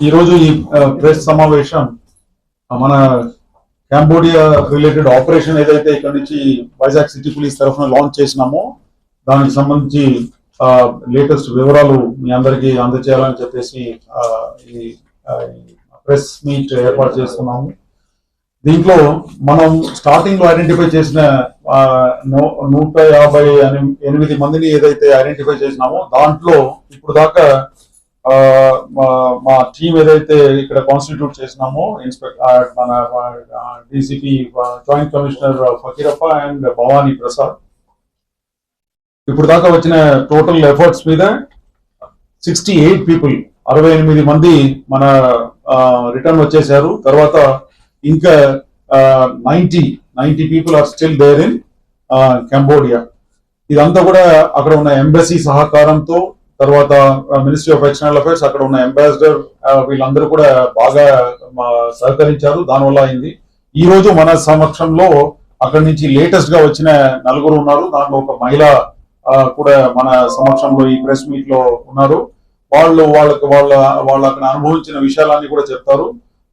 ఈరోజు ఈ ప్రెస్ సమావేశం మన కాంబోడియా రిలేటెడ్ ఆపరేషన్ ఏదైతే ఇక్కడ నుంచి వైజాగ్ సిటీ పోలీస్ తరఫున లాంచ్ చేసినామో దానికి సంబంధించి లేటెస్ట్ వివరాలు మీ అందరికీ అందజేయాలని చెప్పేసి ఈ ప్రెస్ మీట్ ఏర్పాటు చేస్తున్నాము. దీంట్లో మనం స్టార్టింగ్లో ఐడెంటిఫై చేసిన ఆ, నూ- నూట యాభై ఎనిమిది మందిని ఏదైతే ఐడెంటిఫై చేసినామో దాంట్లో ఇప్పుడు దాకా మా- మా టీం ఏదైతే ఇక్కడ కాన్స్టిట్యూట్ చేసినామో ఇన్స్పెక్టర్ మన DCP joint commissioner Fakirappa and Bhavani Prasad ఇప్పుడు దాకా వచ్చిన టోటల్ ఎఫర్ట్స్ మీద సిక్స్టీ ఎయిట్ పీపుల్ అరవై ఎనిమిది మంది మన రిటర్న్ వచ్చేసారు తర్వాత ఇంకా ninety ninety people are still there in Cambodia ఇదంతా కూడా అక్కడ ఉన్న ఎంబసీ సహకారంతో తర్వాత మినిస్ట్రీ ఆఫ్ ఎక్స్టర్నల్ అఫైర్స్ అక్కడ ఉన్న అంబాసిడర్ వీళ్ళందరూ కూడా బాగా సహకరించారు. దానివల్ల అయింది. ఈ రోజు మన సమక్షంలో అక్కడి నుంచి లేటెస్ట్గా వచ్చిన నలుగురు ఉన్నారు. దాంట్లో ఒక మహిళ ఆ, కూడా మన సమక్షంలో ఈ ప్రెస్ మీట్లో ఉన్నారు. వాళ్ళు వాళ్ళకి వాళ్ళ వాళ్ళు అక్కడ అనుభవించిన విషయాలన్నీ కూడా చెప్తారు.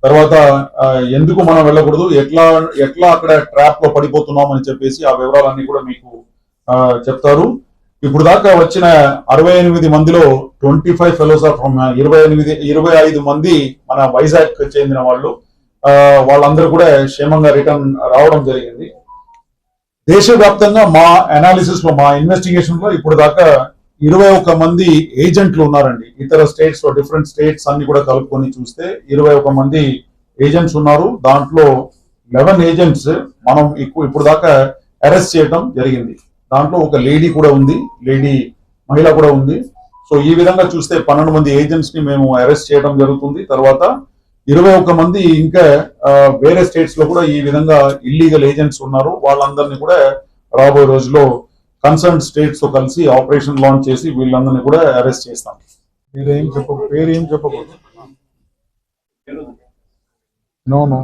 తర్వాత ఎందుకు మనం వెళ్ళకూడదు? ఎట్లా ఎట్లా అక్కడ ట్రాప్లో పడిపోతున్నాం అని చెప్పేసి ఆ వివరాలన్నీ కూడా మీకు చెప్తారు. ఇప్పుడు దాకా వచ్చిన అరవై ఎనిమిది మందిలో twenty five fellows of from ఇరవై ఎనిమిది ఇరవై ఐదు మంది మన వైజాగ్ చెందిన వాళ్ళు. వాళ్ళందరూ కూడా క్షేమంగా రిటర్న్ రావడం జరిగింది. దేశవ్యాప్తంగా మా అనాలిసిస్లో మా ఇన్వెస్టిగేషన్లో ఇప్పుడు దాకా ఇరవై ఒక్క మంది ఏజెంట్లు ఉన్నారండి. ఇతర స్టేట్స్లో డిఫరెంట్ స్టేట్స్ అన్ని కూడా కలుపుకొని చూస్తే ఇరవై ఒక్క మంది ఏజెంట్స్ ఉన్నారు. దాంట్లో లెవెన్ ఏజెంట్స్ మనం ఇప్పుడు దాకా అరెస్ట్ చేయడం జరిగింది. దాంట్లో ఒక లేడీ కూడా ఉంది లేడీ మహిళ కూడా ఉంది. సో ఈ విధంగా చూస్తే పన్నెండు మంది ఏజెంట్స్ని మేము అరెస్ట్ చేయడం జరుగుతుంది. తర్వాత ఇరవై ఒక్క మంది ఇంకా వేరే స్టేట్స్లో కూడా ఈ విధంగా ఇల్లీగల్ ఏజెంట్స్ ఉన్నారు. వాళ్ళందరినీ కూడా రాబోయే రోజుల్లో కన్సర్న్ స్టేట్స్తో కలిసి ఆపరేషన్ లాంచ్ చేసి వీళ్ళందరినీ కూడా అరెస్ట్ చేస్తాం. చెప్ప పేరేం చెప్పకూడదు. నో నో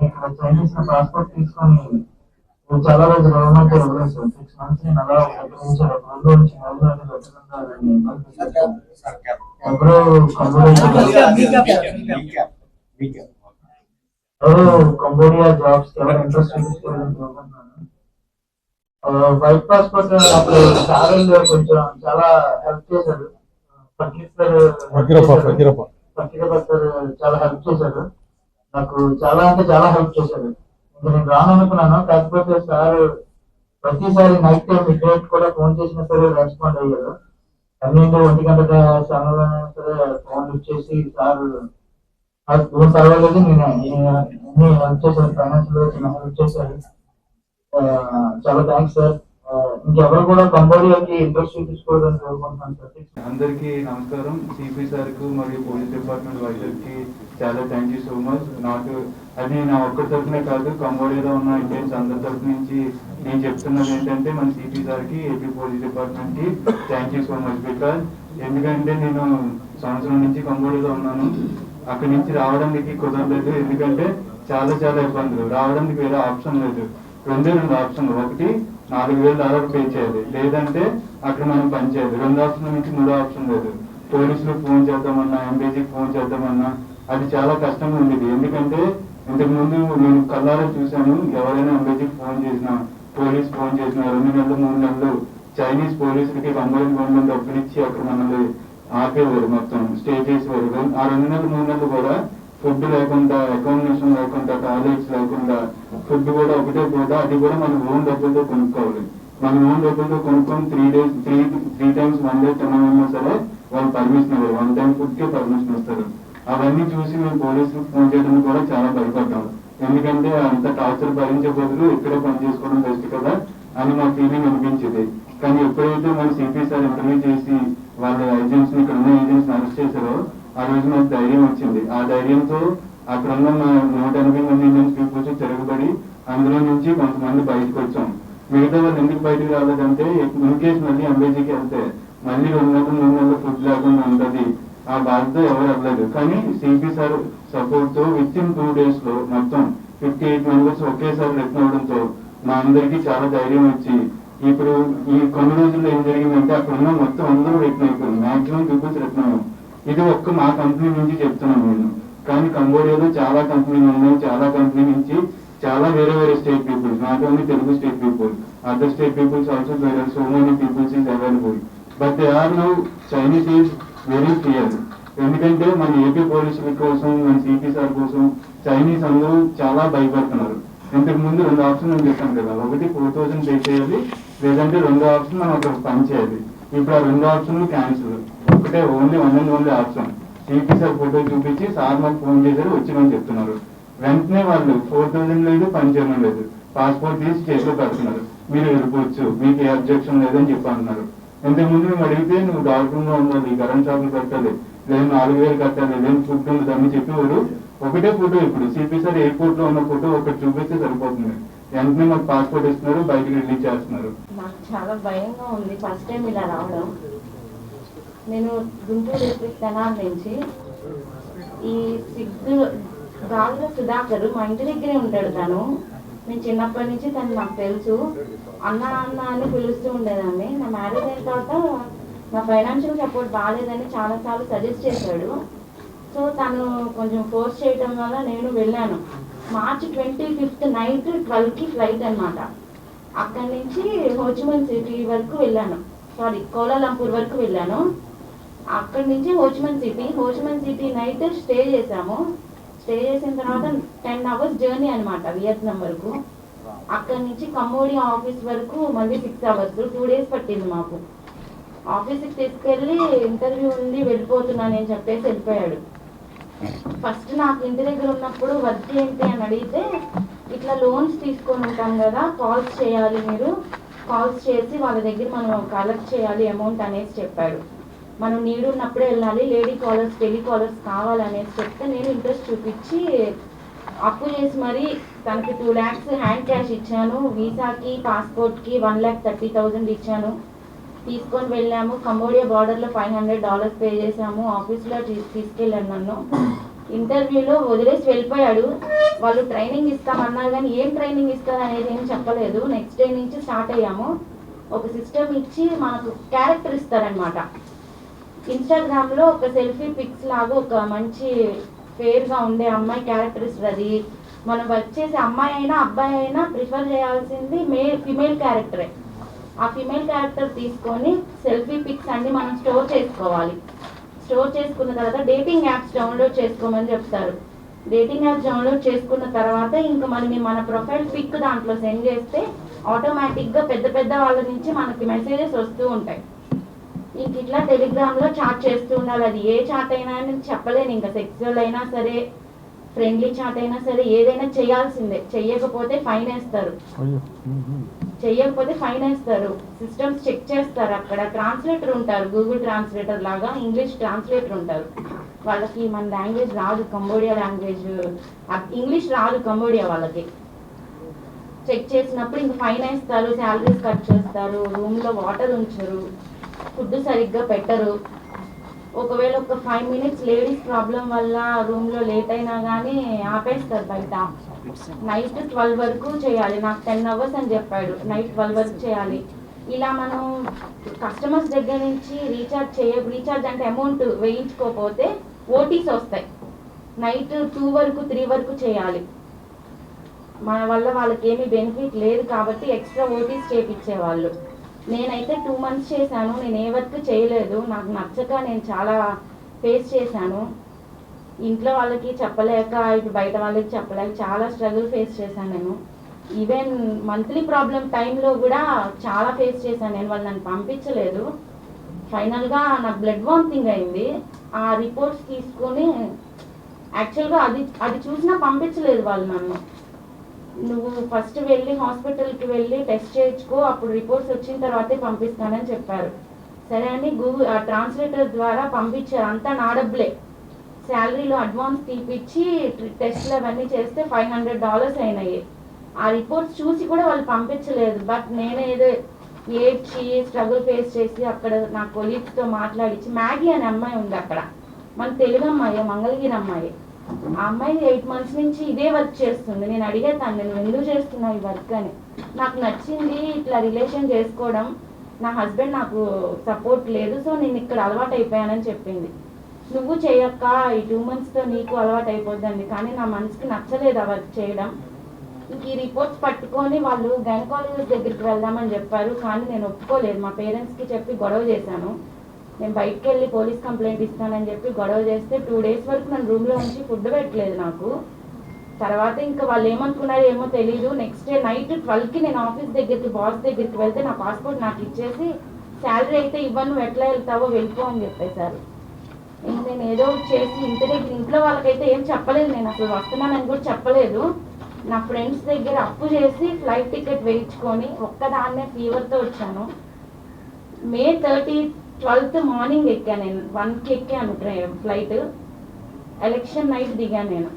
ఇక్కడ చైనీస్ పాస్పోర్ట్ తీసుకొని చాలా రోజులు గవర్నమెంట్ వదిలేదు సార్ సిక్స్ మంత్స్ నేను అలా నుంచి రెండు నుంచి మూడు నెలలు పెట్టడం ఎవరో కంబోడియా కంబోడియా జాబ్స్ ఎవరు ఇంట్రెస్ట్ వైట్ పాస్పోర్ట్ అప్పుడు కొంచెం చాలా హెల్ప్ చేశారు పర్టికులర్ పట్టిక ఫకీరప్ప సార్ చాలా హెల్ప్ చేశారు. నాకు చాలా అంటే చాలా హెల్ప్ చేశారు. ఇంకా నేను రాను అనుకున్నాను కాకపోతే సార్ ప్రతిసారి నైట్ టైం మిడ్ నైట్ కూడా ఫోన్ చేసినా సరే రెస్పాండ్ అయ్యారు. పన్నెండు ఒంటి గంట సమయంలో సరే ఫోన్ లిఫ్ట్ చేసి సార్ నాకు ఫోన్ పర్వాలేదు. నేను అన్ని హెల్ప్ చేశాను. ఫైనాన్షియల్ హెల్ప్ చేశారు. చాలా థ్యాంక్స్ సార్. ఇంకెవరు కూడా కంబోడియాకి ఇంట్రెస్ట్ చూపించుకోవడం కోరుకుంటున్నాను అందరికీ నమస్కారం. సిపి సార్కు మరియు పోలీస్ డిపార్ట్మెంట్ వైజాగ్కి చాలా థ్యాంక్ యూ సో మచ్ నాకు అది నా ఒక్క తరఫునే కాదు కంబోడియాలో ఉన్న ఇండియన్స్ అందరి తరఫు నుంచి నేను చెప్తున్నది ఏంటంటే మన సిపి సార్కి ఏపీ పోలీస్ డిపార్ట్మెంట్కి thank you so much because ఎందుకంటే నేను సంవత్సరం నుంచి కంబోడియాలో ఉన్నాను. అక్కడి నుంచి రావడానికి కుదరలేదు. ఎందుకంటే చాలా చాలా ఇబ్బందులు. రావడానికి వేరే ఆప్షన్ లేదు. రెండే రెండు ఆప్షన్లు. ఒకటి నాలుగు వేలు దాదాపు పే చేయాలి లేదంటే అక్కడ మనం పని చేయాలి రెండు ఆప్షన్ నుంచి మూడో ఆప్షన్ లేదు. పోలీసులు ఫోన్ చేద్దామన్నా ఎంబీజీకి ఫోన్ చేద్దామన్నా అది చాలా కష్టంగా ఉండేది. ఎందుకంటే ఇంతకు ముందు నేను కళ్ళారా చూశాను ఎవరైనా ఎంబీజీకి ఫోన్ చేసినా పోలీస్ ఫోన్ చేసినా రెండు నెలలు మూడు నెలలు చైనీస్ పోలీసులకి కంబైన్ గవర్నమెంట్ డబ్బులిచ్చి అక్కడ మనల్ని ఆపేవారు మొత్తం స్టే చేసేవారు. ఆ రెండు నెలలు మూడు నెలలు కూడా ఫుడ్ లేకుండా అకామిడేషన్ లేకుండా టాయిలెట్స్ లేకుండా ఫుడ్ కూడా ఒకటే పూట అది కూడా మనం ఓన్ డబ్బులతో కొనుక్కోవాలి. మన ఓన్ డబ్బులతో కొనుక్కొని three days three three times one day తిన్నామన్నా సరే వాళ్ళు పర్మిషన్ ఇవ్వరు. వన్ టైం ఫుడ్కి పర్మిషన్ ఇస్తారు. అవన్నీ చూసి మేము పోలీసులకు ఫోన్ చేయడానికి కూడా చాలా భయపడ్డాం. ఎందుకంటే అంత టార్చర్ భరించే బదులు ఇక్కడే పని చేసుకోవడం బెస్ట్ కదా అని మా ఫీలింగ్ అనిపించింది. కానీ ఎప్పుడైతే మన సిపి సార్ ఇంటర్వ్యూ చేసి వాళ్ళ ఏజెంట్స్ ఇక్కడ ఉన్న ఏజెంట్స్ అరెస్ట్ చేశారో ఆ రోజు నాకు ధైర్యం వచ్చింది. ఆ ధైర్యంతో అక్కడ ఉన్న మా నూట ఎనభై మంది ఇండియన్స్ పీపుల్స్ తిరగబడి అందులో నుంచి కొంతమంది బయటకు వచ్చాం. మిగతా వాళ్ళు ఎందుకు బయటకు రాలేదంటే ఇన్కేస్ మళ్ళీ అంబేజీకి వెళ్తే మళ్ళీ రెండు నెలలు మూడు నెలలు ఫుడ్ లేకుండా ఉండదు ఆ బాధతో ఎవరు వెళ్ళలేదు కానీ సిపి సార్ సపోర్ట్తో విత్ ఇన్ టూ డేస్లో మొత్తం ఫిఫ్టీ ఎయిట్ మెంబర్స్ ఒకేసారి రిటర్న్ అవడంతో మా అందరికీ చాలా ధైర్యం వచ్చి ఇప్పుడు ఈ కొన్ని రోజుల్లో ఏం జరిగిందంటే అక్కడ ఉన్న మొత్తం అందరూ రిటర్న్ అయిపోయింది మాక్సిమం పీపుల్స్ రిటర్న్ అయ్యాం. ఇది ఒక్క మా కంపెనీ నుంచి చెప్తున్నాను నేను. కానీ కంబోడియాలో చాలా కంపెనీలు ఉన్నాయి. చాలా కంపెనీ నుంచి చాలా వేరే వేరే state peoples not only Telugu state people other state peoples also వేరే so many peoples is available. But they are now Chinese is very clear ఎందుకంటే మన ఏపీ పోలీసుల కోసం మన సిపి సార్ కోసం చైనీస్ అందరూ చాలా భయపడుతున్నారు. ఇంతకు ముందు రెండు ఆప్షన్ నేను చెప్పాను కదా. ఒకటి ఫోర్ థౌసండ్ పే చేయాలి లేదంటే రెండో ఆప్షన్ మనం ఒక పని చేయాలి. ఇప్పుడు ఆ రెండు ఆప్షన్ క్యాన్సిల్ ఒకటే only one and only option. CP sir photo చూపించి సార్ మాకు ఫోన్ చేశారు వచ్చిమని చెప్తున్నారు. వెంటనే వాళ్ళు ఫోర్ థౌసండ్ లేదు పని చేయడం లేదు. పాస్పోర్ట్ తీసి చేతిలో పెడుతున్నారు. మీరు వెళ్ళిపోవచ్చు మీకు ఏ అబ్జెక్షన్ లేదని చెప్పి అంటున్నారు ఇంతకు మేము అడిగితే నువ్వు డాక్టర్గా ఉండాలి కరెంట్ షాపులు కట్టాలి. లేదు నాలుగు వేలు కట్టాలి లేదు ఫుడ్ ఉండదు అని చెప్పేవారు ఒకటే ఫోటో ఇప్పుడు. సిపి సార్ ఎయిర్పోర్ట్లో ఉన్న ఫోటో ఒకటి చూపిస్తే సరిపోతుంది. వెంటనే మాకు పాస్పోర్ట్ ఇస్తున్నారు బయటకు రిలీజ్ చేస్తున్నారు. నాకు చాలా భయంగా ఉంది. ఫస్ట్ టైం ఇలా రావడం. నేను గుంటూరు డిస్ట్రిక్ట్ తెనాల నుంచి ఈ సిగ్గు గాలిలో సుధాకర్ మా ఇంటి దగ్గరే ఉంటాడు తను. నేను చిన్నప్పటి నుంచి తను నాకు తెలుసు. అన్న అన్న అని పిలుస్తూ ఉండేదాన్ని. నా మ్యారేజ్ అయిన తర్వాత నా ఫైనాన్షియల్ సపోర్ట్ బాగాలేదని చాలాసార్లు సజెస్ట్ చేశాడు. సో తను కొంచెం ఫోర్స్ చేయడం వల్ల నేను వెళ్ళాను. మార్చ్ ట్వంటీ ఫిఫ్త్ నైట్ ట్వెల్వ్కి ఫ్లైట్ అన్నమాట. అక్కడి నుంచి హోచిమన్ సిటీ వరకు వెళ్ళాను. సారీ కోలాలంపూర్ వరకు వెళ్ళాను. అక్కడి నుంచి Ho Chi Minh city Ho Chi Minh city night stay చేసాము స్టే చేసిన తర్వాత టెన్ అవర్స్ జర్నీ అనమాట వియత్నాం వరకు. అక్కడి నుంచి కంబోడియా ఆఫీస్ వరకు మళ్ళీ సిక్స్ అవర్స్ టూ డేస్ పట్టింది మాకు. ఆఫీస్కి తీసుకెళ్ళి ఇంటర్వ్యూ ఉంది వెళ్ళిపోతున్నాను అని చెప్పేసి వెళ్ళిపోయాడు. ఫస్ట్ నాకు ఇంటి దగ్గర ఉన్నప్పుడు వర్క్ ఏంటి అని అడిగితే ఇట్లా లోన్స్ తీసుకొని ఉంటాం కదా కాల్స్ చేయాలి మీరు. కాల్స్ చేసి వాళ్ళ దగ్గర మనం కలెక్ట్ చేయాలి అమౌంట్ అనేసి చెప్పాడు. మనం నీడు ఉన్నప్పుడే వెళ్ళాలి లేడీ కాలర్స్ టెలి కాలర్స్ కావాలనేసి చెప్తే నేను ఇంట్రెస్ట్ చూపించి అప్పు చేసి మరి తనకి టూ ల్యాక్స్ హ్యాండ్ క్యాష్ ఇచ్చాను. వీసాకి పాస్పోర్ట్కి వన్ ల్యాక్ థర్టీ థౌజండ్ ఇచ్చాను. తీసుకొని వెళ్ళాము. కంబోడియా బార్డర్లో ఫైవ్ హండ్రెడ్ డాలర్స్ పే చేసాము ఆఫీస్లో తీ- తీసుకెళ్ళాను నన్ను. ఇంటర్వ్యూలో వదిలేసి వెళ్ళిపోయాడు. వాళ్ళు ట్రైనింగ్ ఇస్తామన్నారు కానీ ఏం ట్రైనింగ్ ఇస్తారు అనేది ఏం చెప్పలేదు. నెక్స్ట్ డే నుంచి స్టార్ట్ అయ్యాము. ఒక సిస్టమ్ ఇచ్చి మనకు క్యారెక్టర్ ఇస్తారనమాట ఇన్స్టాగ్రామ్లో ఒక సెల్ఫీ పిక్స్ లాగా ఒక మంచి ఫేర్గా ఉండే అమ్మాయి క్యారెక్టర్స్ అది. మనం వర్క్ చేసే అమ్మాయి అయినా అబ్బాయి అయినా ప్రిఫర్ చేయాల్సింది మేల్ ఫిమేల్ క్యారెక్టరే. ఆ ఫిమేల్ క్యారెక్టర్ తీసుకొని సెల్ఫీ పిక్స్ అన్ని మనం స్టోర్ చేసుకోవాలి. స్టోర్ చేసుకున్న తర్వాత డేటింగ్ యాప్స్ డౌన్లోడ్ చేసుకోమని చెప్తారు. డేటింగ్ యాప్స్ డౌన్లోడ్ చేసుకున్న తర్వాత ఇంకా మనం మన ప్రొఫైల్ పిక్ దాంట్లో సెండ్ చేస్తే ఆటోమేటిక్గా పెద్ద పెద్ద వాళ్ళ నుంచి మనకి మెసేజెస్ వస్తూ ఉంటాయి. ఇంక ఇట్లా టెలిగ్రామ్లో చాట్ చేస్తూ ఉండాలి. అది ఏ చాట్ అయినా చెప్పలేను. ఇంకా సెక్సువల్ అయినా సరే ఫ్రెండ్లీ చాట్ అయినా సరే ఏదైనా చేయాల్సిందే. చెయ్యకపోతే ఫైన్ వేస్తారు. చెయ్యకపోతే ఫైన్ వేస్తారు. సిస్టమ్స్ చెక్ చేస్తారు. అక్కడ ట్రాన్స్లేటర్ ఉంటారు. గూగుల్ ట్రాన్స్లేటర్ లాగా ఇంగ్లీష్ ట్రాన్స్లేటర్ ఉంటారు. వాళ్ళకి మన లాంగ్వేజ్ రాదు. కంబోడియా లాంగ్వేజ్ ఇంగ్లీష్ రాదు కంబోడియా వాళ్ళకి. చెక్ చేసినప్పుడు ఇంక ఫైన్ వేస్తారు. శాలరీస్ కట్ చేస్తారు. రూమ్లో వాటర్ ఉంచరు. ఫుడ్ సరిగ్గా పెట్టరు. ఒకవేళ ఒక ఫైవ్ మినిట్స్ లేడీస్ ప్రాబ్లం వల్ల రూమ్లో లేట్ అయినా కానీ ఆపేస్తారు బయట. నైట్ ట్వెల్వ్ వరకు చేయాలి. నాకు టెన్ అవర్స్ అని చెప్పాడు. నైట్ ట్వెల్వ్ వరకు చేయాలి. ఇలా మనం కస్టమర్స్ దగ్గర నుంచి రీఛార్జ్ చేయ రీఛార్జ్ అంటే అమౌంట్ వేయించుకోకపోతే ఓటీస్ వస్తాయి. నైట్ టూ వరకు త్రీ వరకు చేయాలి. మన వల్ల వాళ్ళకి ఏమీ బెనిఫిట్ లేదు కాబట్టి ఎక్స్ట్రా ఓటీస్ చేపించేవాళ్ళు. నేనైతే టూ మంత్స్ చేశాను నేను ఏ వర్క్ చేయలేదు. నాకు నచ్చక నేను చాలా ఫేస్ చేశాను. ఇంట్లో వాళ్ళకి చెప్పలేక ఇటు బయట వాళ్ళకి చెప్పలేక చాలా స్ట్రగుల్ ఫేస్ చేశాను నేను. ఈవెన్ మంత్లీ ప్రాబ్లం టైంలో కూడా చాలా ఫేస్ చేశాను నేను. వాళ్ళు నన్ను పంపించలేదు. ఫైనల్గా నాకు బ్లడ్ వామిటింగ్ అయింది. ఆ రిపోర్ట్స్ తీసుకొని యాక్చువల్గా అది అది చూసినా పంపించలేదు వాళ్ళు నన్ను. నువ్వు ఫస్ట్ వెళ్ళి హాస్పిటల్కి వెళ్ళి టెస్ట్ చేయించుకో అప్పుడు రిపోర్ట్స్ వచ్చిన తర్వాతే పంపిస్తానని చెప్పారు. సరే అని గూగుల్ ఆ ట్రాన్స్లేటర్ ద్వారా పంపించారు. అంతా నా డబ్బులే. శాలరీలో అడ్వాన్స్ తీపిచ్చి టెస్ట్లు అవన్నీ చేస్తే ఫైవ్ హండ్రెడ్ డాలర్స్ అయినాయి. ఆ రిపోర్ట్స్ చూసి కూడా వాళ్ళు పంపించలేదు. బట్ నేనేదో ఏదో ఏడ్చి స్ట్రగుల్ ఫేస్ చేసి అక్కడ నా కొలీగ్స్తో మాట్లాడించి మ్యాగీ అనే అమ్మాయి ఉంది అక్కడ. మన తెలుగు అమ్మాయి మంగళగిరి అమ్మాయి. ఆ అమ్మాయి ఎయిట్ మంత్స్ నుంచి ఇదే వర్క్ చేస్తుంది. నేను అడిగేతాను నేను ఎందుకు చేస్తున్నావు ఈ వర్క్? అని. నాకు నచ్చింది ఇట్లా రిలేషన్ చేసుకోవడం. నా హస్బెండ్ నాకు సపోర్ట్ లేదు సో నేను ఇక్కడ అలవాటు అయిపోయానని చెప్పింది. నువ్వు చేయక్క ఈ టూ మంత్స్తో నీకు అలవాటు అయిపోద్దండి కానీ నా మనసుకి నచ్చలేదు ఆ వర్క్ చేయడం. ఇంక ఈ రిపోర్ట్స్ పట్టుకొని వాళ్ళు గైనకాలజిస్ట్ దగ్గరికి వెళ్దామని చెప్పారు కానీ నేను ఒప్పుకోలేదు. మా పేరెంట్స్కి చెప్పి గొడవ చేశాను. నేను బయటకు వెళ్ళి పోలీస్ కంప్లైంట్ ఇస్తానని చెప్పి గొడవ చేస్తే టూ డేస్ వరకు నన్ను రూమ్లో ఉంచి ఫుడ్ పెట్టలేదు నాకు. తర్వాత ఇంకా వాళ్ళు ఏమనుకున్నారో ఏమో తెలియదు నెక్స్ట్ డే నైట్ ట్వెల్వ్కి నేను ఆఫీస్ దగ్గరికి బాస్ దగ్గరికి వెళ్తే నా పాస్పోర్ట్ నాకు ఇచ్చేసి శాలరీ అయితే ఇవ్వను ఎట్లా వెళ్తావో వెళ్ళిపో అని చెప్పేశారు. ఇంక నేను ఏదో ఒకటి చేసి ఇంటి దగ్గర ఇంట్లో వాళ్ళకైతే ఏం చెప్పలేదు నేను. అసలు వస్తున్నానని కూడా చెప్పలేదు. నా ఫ్రెండ్స్ దగ్గర అప్పు చేసి ఫ్లైట్ టికెట్ వేయించుకొని ఒక్కదాన్నే ఫీవర్తో వచ్చాను. మే థర్టీ ట్వెల్త్ మార్నింగ్ ఎక్కాను నేను. వన్కి ఎక్కాను ట్రైన్ ఫ్లైట్. ఎలక్షన్ నైట్ దిగాను నేను.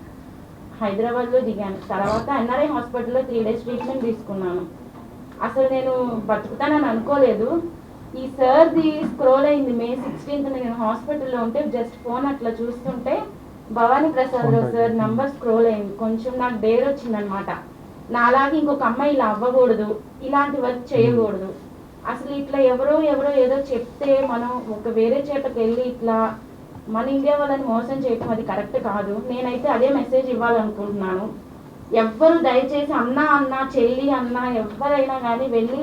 హైదరాబాద్లో దిగాను. తర్వాత ఎన్ఆర్ఐ హాస్పిటల్లో త్రీ డేస్ ట్రీట్మెంట్ తీసుకున్నాను. అసలు నేను బతుకుతానని అనుకోలేదు. ఈ సార్ది స్క్రోల్ అయింది. మే సిక్స్టీన్త్ నేను హాస్పిటల్లో ఉంటే జస్ట్ ఫోన్ అట్లా చూస్తుంటే Bhavani Prasad Rao sir number scroll అయింది. కొంచెం నాకు డేర్ వచ్చిందనమాట. నాలాగే ఇంకొక అమ్మాయి ఇలా అవ్వకూడదు. ఇలాంటి వర్క్ చేయకూడదు. అసలు ఇట్లా ఎవరో ఎవరో ఏదో చెప్తే మనం ఒక వేరే చేపకి వెళ్ళి ఇట్లా మన ఇండియా వాళ్ళని మోసం చేయటం అది కరెక్ట్ కాదు. నేనైతే అదే మెసేజ్ ఇవ్వాలనుకుంటున్నాను. ఎవ్వరు దయచేసి అన్న అన్న చెల్లి అన్న ఎవరైనా కానీ వెళ్ళి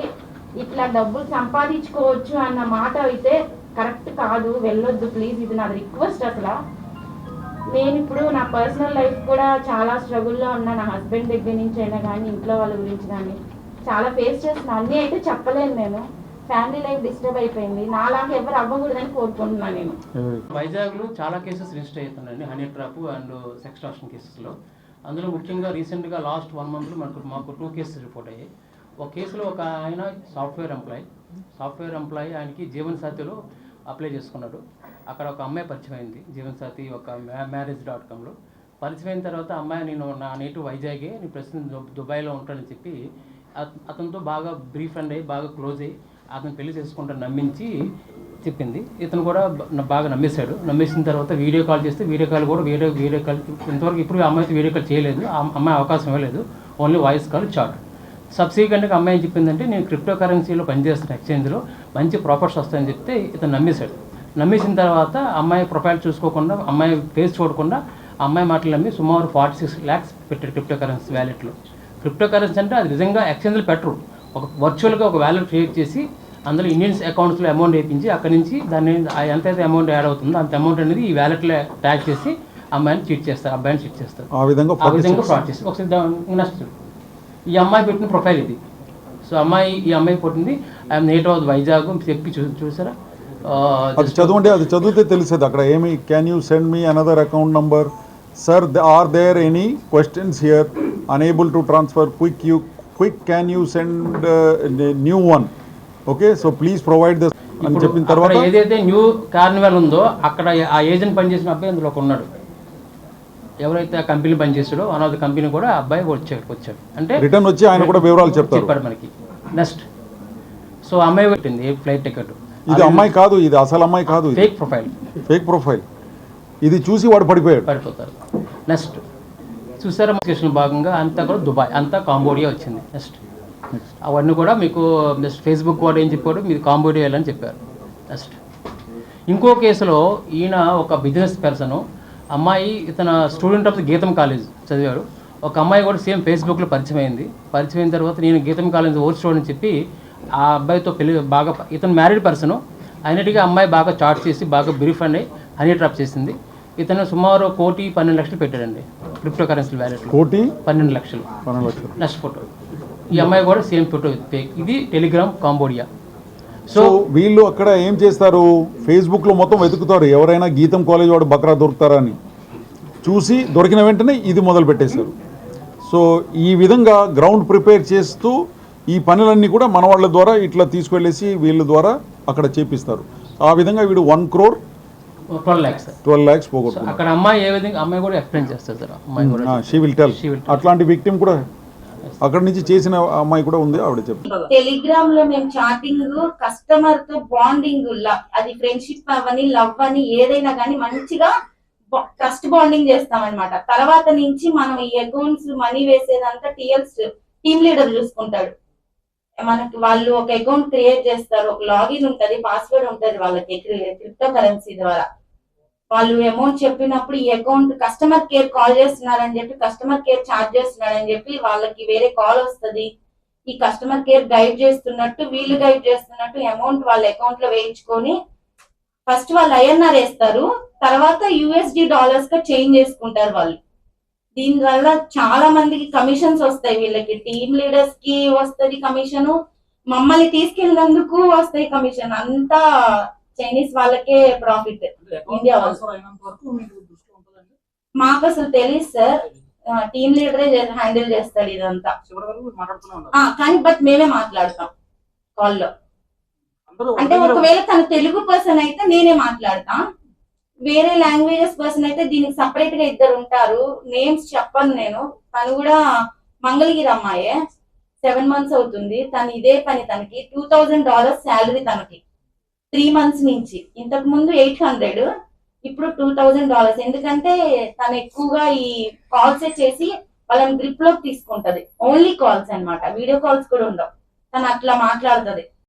ఇట్లా డబ్బులు సంపాదించుకోవచ్చు అన్న మాట అయితే కరెక్ట్ కాదు. వెళ్ళొద్దు ప్లీజ్. ఇది నా రిక్వెస్ట్ అసలు. నేను ఇప్పుడు నా పర్సనల్ లైఫ్ కూడా చాలా స్ట్రగుల్లో ఉన్నా. నా హస్బెండ్ దగ్గర నుంచి అయినా కానీ ఇంట్లో వాళ్ళ గురించి కానీ చాలా ఫేస్ చేస్తున్నా. అన్నీ అయితే చెప్పలేను నేను. ఫ్యామిలీ లైఫ్ డిస్టర్బ్ అయిపోయింది. నాలాగా ఎవరు అవ్వకూడదని కోరుకుంటున్నాను నేను. వైజాగ్లో చాలా కేసెస్ రిజిస్టర్ అవుతున్నాయండి హనీ ట్రాప్ అండ్ సెక్స్టార్షన్ కేసెస్లో అందులో ముఖ్యంగా రీసెంట్గా లాస్ట్ వన్ మంత్లో మనకు మాకు టూ కేసెస్ రిపోర్ట్ అయ్యాయి. ఒక కేసులో ఒక ఆయన సాఫ్ట్వేర్ ఎంప్లాయీ సాఫ్ట్వేర్ ఎంప్లాయీ ఆయనకి జీవన్ సాథిలో అప్లై చేసుకున్నాడు. అక్కడ ఒక అమ్మాయి పరిచయం అయింది జీవన్ సాథి ఒక మ్యా మ్యారేజ్ డాట్ కామ్లో పరిచయం అయిన తర్వాత అమ్మాయి నేను నా నేటివ్ వైజాగే నేను ప్రస్తుతం దుబాయ్లో ఉంటానని చెప్పి అతనితో బాగా బ్రీఫ్ అండ్ అయ్యి బాగా క్లోజ్ అయ్యి అతను పెళ్ళి చేసుకుంటా నమ్మించి చెప్పింది. ఇతను కూడా బాగా నమ్మేశాడు. నమ్మేసిన తర్వాత వీడియో కాల్ చేస్తే వీడియో కాల్ కూడా వీడియో వీడియో కాల్ ఇంతవరకు ఇప్పుడు అమ్మాయితో వీడియో కాల్ చేయలేదు. ఆ అమ్మాయి అవకాశం ఇవ్వలేదు. Only voice call chat. సబ్సిక్వెంట్గా అమ్మాయి చెప్పిందంటే నేను క్రిప్టో కరెన్సీలో పనిచేస్తున్న ఎక్స్చేంజ్లో మంచి ప్రాఫిట్స్ వస్తాయని చెప్తే ఇతను నమ్మేశాడు. నమ్మేసిన తర్వాత అమ్మాయి ప్రొఫైల్ చూసుకోకుండా అమ్మాయి ఫేస్ చూడకుండా అమ్మాయి మాటలు నమ్మి సుమారు ఫార్టీ సిక్స్ ల్యాక్స్ పెట్టాడు క్రిప్టో కరెన్సీ వ్యాలెట్లో క్రిప్టో కరెన్సీ అంటే అది నిజంగా ఎక్స్చేంజ్లో పెట్టరు ఒక వర్చువల్గా ఒక వ్యాలెట్ క్రియేట్ చేసి అందులో ఇండియన్స్ అకౌంట్స్లో అమౌంట్ వేయించి అక్కడి నుంచి దాన్ని ఎంతైతే అమౌంట్ యాడ్ అవుతుందో అంత అమౌంట్ అనేది ఈ వ్యాలెట్లో ట్యాగ్ చేసి అమ్మాయిని చీట్ చేస్తారు అబ్బాయిని చీట్ చేస్తారు. ఆ విధంగా ఆ విధంగా ఫ్రాడ్ చేసి ఒకసారి నెక్స్ట్ ఈ అమ్మాయి పెట్టిన ప్రొఫైల్ ఇది. సో అమ్మాయి ఈ అమ్మాయి పుట్టింది ఐఎమ్ నేట్ ఆఫ్ వైజాగ్ చెప్పి చూసారా? అది చదవండి అది చదివితే తెలిసేది అక్కడ ఏమి. Can you send me another account number sir are there any questions here unable to transfer quick you quick can you send new one okay so please provide this అని చెప్పిన తర్వాత ఏదైతే న్యూ కార్నివల్ ఉందో అక్కడ ఆ agent పనిచేసిన అబ్బాయి అందులో ఉన్నాడు. ఎవరైతే ఆ కంపెనీ పనిచేసాడో వన్ ఆఫ్ ద కంపెనీ కూడా ఆ అబ్బాయి వచ్చాడు వచ్చాడు. అంటే రిటర్న్ వచ్చి ఆయన కూడా వివరాలు చెప్తారు. చెప్పాడు మనకి. నెక్స్ట్ సో అమ్మాయి పెట్టింది ఫ్లైట్ టికెట్ ఇది అమ్మాయి కాదు ఇది అసలు అమ్మాయి కాదు ఫేక్ ప్రొఫైల్ ఫేక్ ప్రొఫైల్ ఇది చూసి వాడు పడిపోయాడు. పడిపోతారు. నెక్స్ట్ చూసారా స్టేషన్ భాగంగా? అంతా కూడా దుబాయ్ అంతా కాంబోడియా వచ్చింది. నెక్స్ట్ అవన్నీ కూడా మీకు నెక్స్ట్ ఫేస్బుక్ వాడు ఏం చెప్పాడు? మీరు కాంబోడియా వెళ్ళని చెప్పారు. నెక్స్ట్ ఇంకో కేసులో ఈయన ఒక బిజినెస్ పర్సన్ అమ్మాయి ఇతను student of the GITAM college చదివాడు. ఒక అమ్మాయి కూడా సేమ్ ఫేస్బుక్లో పరిచయం అయింది. పరిచయం అయిన తర్వాత నేను గీతం కాలేజ్ ఓర్చుకోవడం అని చెప్పి ఆ అబ్బాయితో పెళ్ళి బాగా ఇతను మ్యారీడ్ పర్సన్ అయినట్టుగా అమ్మాయి బాగా చాట్ చేసి బాగా బ్రీఫ్ అండి హనీ ట్రాప్ చేసింది. ఇతను సుమారు కోటి పన్నెండు లక్షలు పెట్టాడండి. క్రిప్టో కరెన్సీ వ్యాలెట్లో కోటి? పన్నెండు లక్షలు. పన్నెండు లక్షలు. నెక్స్ట్ ఫోటో ఈ అమ్మాయి కూడా సేమ్ ఫోటో ఇది. టెలిగ్రామ్ కాంబోడియా సో వీళ్ళు అక్కడ ఏం చేస్తారు? ఫేస్బుక్లో మొత్తం వెతుకుతారు. ఎవరైనా గీతం కాలేజ్ వాడు బక్రా దొరుకుతారా అని చూసి దొరికిన వెంటనే ఇది మొదలు పెట్టేశారు. సో ఈ విధంగా గ్రౌండ్ ప్రిపేర్ చేస్తూ ఈ పనులన్నీ కూడా మన వాళ్ళ ద్వారా ఇట్లా తీసుకెళ్ళేసి వీళ్ళ ద్వారా అక్కడ చేపిస్తారు. ఆ విధంగా వీడు one crore twelve lakhs twelve lakhs అక్కడ అమ్మాయి ఏ విధంగా అమ్మాయి కూడా ఎక్స్ప్లెయిన్ చేస్తారు సార్ అమ్మాయి కూడా. She will tell She will tell. అట్లాంటి విక్టిమ్ కూడా అక్కడ నుంచి చేసిన అమ్మాయి కూడా ఉంది ఆవిడ చెప్తారు టెలిగ్రామ్లో మేము చాటింగ్ కస్టమర్తో బాండింగ్ అది ఫ్రెండ్షిప్ అవని లవ్ అని ఏదైనా కానీ మంచిగా ట్రస్ట్ బాండింగ్ చేస్తాం అనమాట తర్వాత నుంచి మనం ఈ అకౌంట్స్ మనీ వేసేదంతా టీఎల్స్ టీమ్ లీడర్ చూసుకుంటాడు. మనకి వాళ్ళు ఒక అకౌంట్ క్రియేట్ చేస్తారు ఒక లాగిన్ ఉంటది పాస్వర్డ్ ఉంటది వాళ్ళకి క్రిప్టో కరెన్సీ ద్వారా. వాళ్ళు అమౌంట్ చెప్పినప్పుడు ఈ అకౌంట్ కస్టమర్ కేర్ కాల్ చేస్తున్నారని చెప్పి కస్టమర్ కేర్ చార్జ్ చేస్తున్నారని చెప్పి వాళ్ళకి వేరే కాల్ వస్తది. ఈ కస్టమర్ కేర్ గైడ్ చేస్తున్నట్టు వీళ్ళు గైడ్ చేస్తున్నట్టు అమౌంట్ వాళ్ళ అకౌంట్లో వేయించుకొని ఫస్ట్ వాళ్ళు ఐఎన్ఆర్ వేస్తారు. తర్వాత యుఎస్డి డాలర్స్గా చేంజ్ చేసుకుంటారు వాళ్ళు. దీని వల్ల చాలా మందికి కమిషన్స్ వస్తాయి వీళ్ళకి. టీమ్ లీడర్స్కి వస్తది కమిషన్ మమ్మల్ని తీసుకెళ్ళినందుకు వస్తాయి కమిషన్ అంతా చైనీస్ వాళ్ళకే ప్రాఫిట్ ఇండియా వాళ్ళు. మాకు అసలు తెలియదు సార్. టీమ్ లీడరే హ్యాండిల్ చేస్తాడు ఇదంతా. కానీ బట్ మేమే మాట్లాడతాం కాల్లో అంటే ఒకవేళ తన తెలుగు పర్సన్ అయితే నేనే మాట్లాడతా. వేరే లాంగ్వేజెస్ పర్సన్ అయితే దీనికి సపరేట్గా ఇద్దరు ఉంటారు. నేమ్స్ చెప్పను నేను. తను కూడా మంగళగిరి అమ్మాయే. సెవెన్ మంత్స్ అవుతుంది. తను ఇదే పని తనకి. టూ థౌజండ్ డాలర్స్ శాలరీ తనకి. త్రీ మంత్స్ నుంచి. ఇంతకు ముందు ఎయిట్ హండ్రెడ్ ఇప్పుడు టూ థౌజండ్ డాలర్స్. ఎందుకంటే తను ఎక్కువగా ఈ కాల్స్ చేసి వాళ్ళని గ్రిప్లోకి తీసుకుంటది. ఓన్లీ కాల్స్ అన్నమాట. వీడియో కాల్స్ కూడా ఉండవు. తను అట్లా మాట్లాడుతుంది.